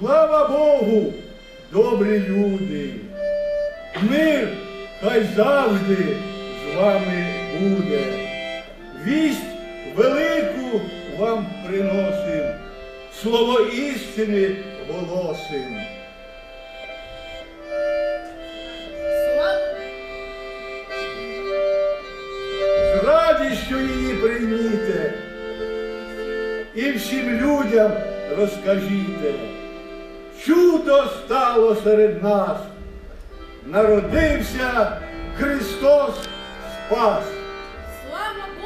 Слава Богу, добрі люди! Мир хай завжди з вами буде. Вість велику вам приносим, слово істини голосим. З радістю її прийміте і всім людям розкажіте чудо стало серед нас. Народився Христос Спас. Слава Богу!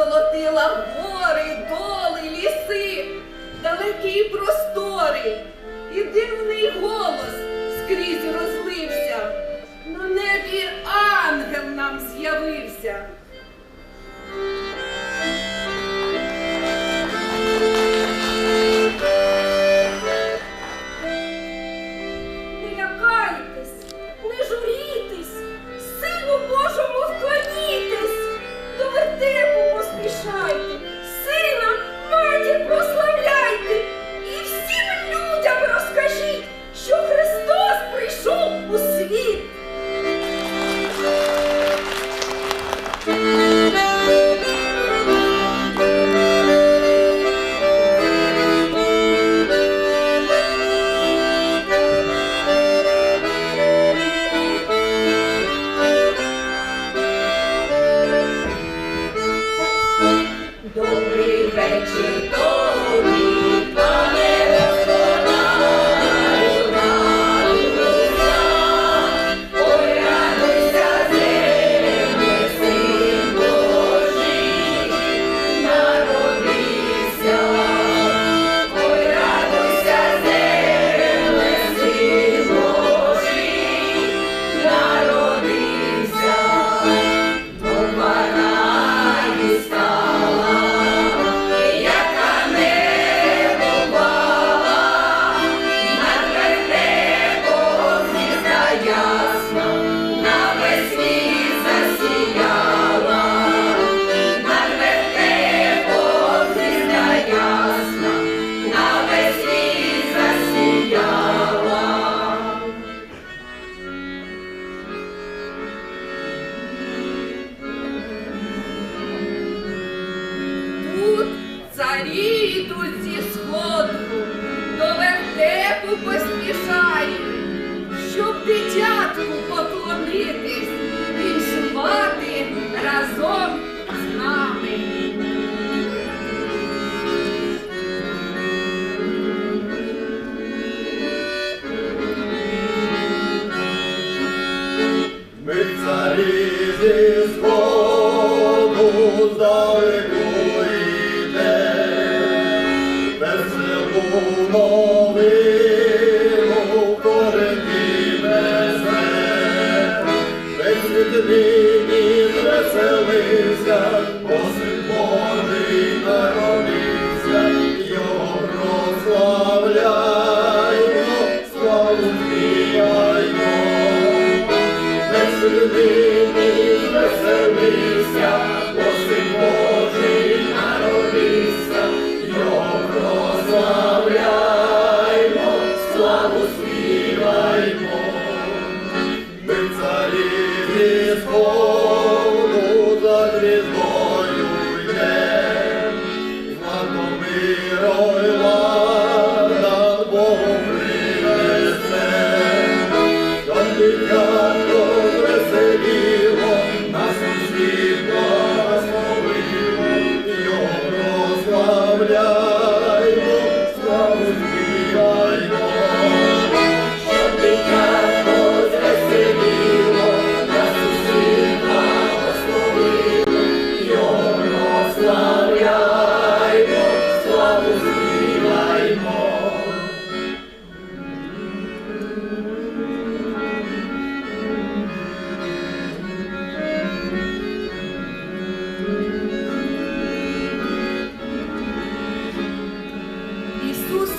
золотила гори, доли, ліси, далекі простори, і дивний голос скрізь розлився. На небі ангел нам з'явився. Пятятку поклонити. Amen.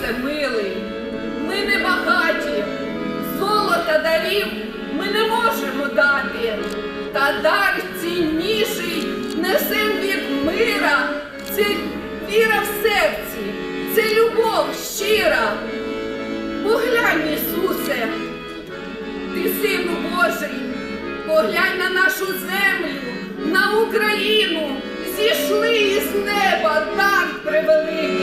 Ісусе, милий, ми не багаті, золота дарів ми не можемо дати, та дар цінніший несем від мира, це віра в серці, це любов щира. Поглянь, Ісусе, ти сину Божий, поглянь на нашу землю, на Україну, зійшли із неба дар превеликий.